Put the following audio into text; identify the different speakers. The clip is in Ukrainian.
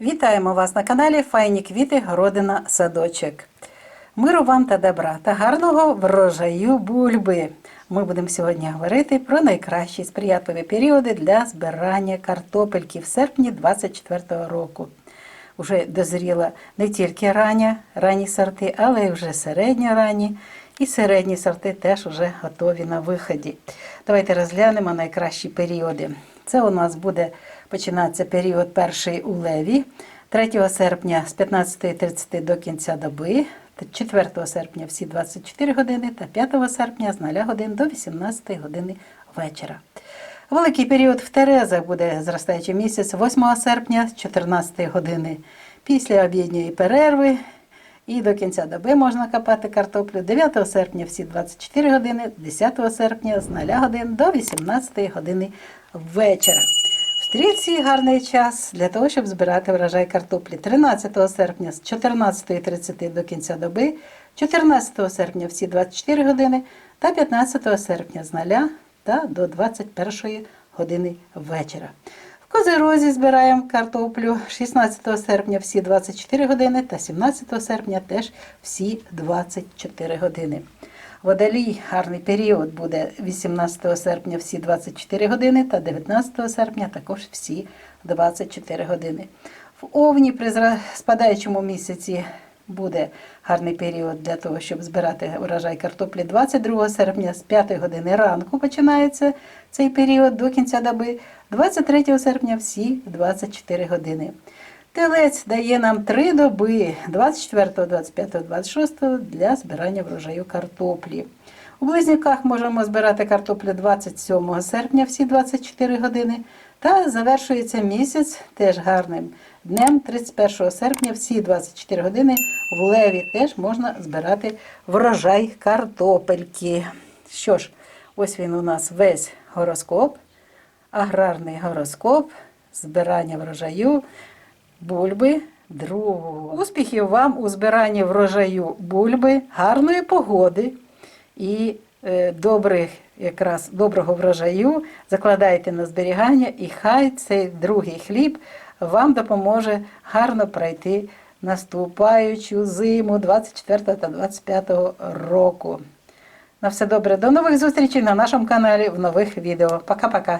Speaker 1: Вітаємо вас на каналі Файні квіти, городина, садочок. Миру вам та добра та гарного врожаю бульби. Ми будемо сьогодні говорити про найкращі сприятливі періоди для збирання картопельки в серпні 24 року. Уже дозріла не тільки рання, ранні сорти, але й вже середньоранні. І середні сорти теж вже готові на виході. Давайте розглянемо найкращі періоди. Це у нас буде починатися період перший у леві, 3 серпня з 15.30 до кінця доби, 4 серпня всі 24 години та 5 серпня з 0 годин до 18 години вечора. Великий період в Терезах буде зростаючий місяць 8 серпня з 14 години після обідньої перерви. І до кінця доби можна копати картоплю 9 серпня всі 24 години, 10 серпня з 0 годин до 18 години вечора. В стрільці гарний час для того, щоб збирати врожай картоплі 13 серпня з 14.30 до кінця доби, 14 серпня всі 24 години та 15 серпня з 0 та до 21 години вечора. В Козирозі збираємо картоплю 16 серпня всі 24 години та 17 серпня теж всі 24 години. Водолій гарний період буде 18 серпня всі 24 години та 19 серпня також всі 24 години. В Овні при спадаючому місяці буде гарний період для того, щоб збирати урожай картоплі 22 серпня з 5 години ранку починається цей період до кінця доби. 23 серпня всі 24 години. Телець дає нам три доби 24, 25, 26 для збирання врожаю картоплі. У близнюках можемо збирати картоплю 27 серпня всі 24 години. Та завершується місяць теж гарним днем 31 серпня всі 24 години в леві теж можна збирати врожай картопельки. Що ж, ось він у нас весь гороскоп, аграрний гороскоп, збирання врожаю бульби другого. Успіхів вам у збиранні врожаю бульби, гарної погоди і е, добрих, якраз доброго врожаю. Закладайте на зберігання, і хай цей другий хліб вам допоможе гарно пройти наступаючу зиму 24 та 25 року. На все добре, до нових зустрічей на нашому каналі в нових відео. Пока-пока.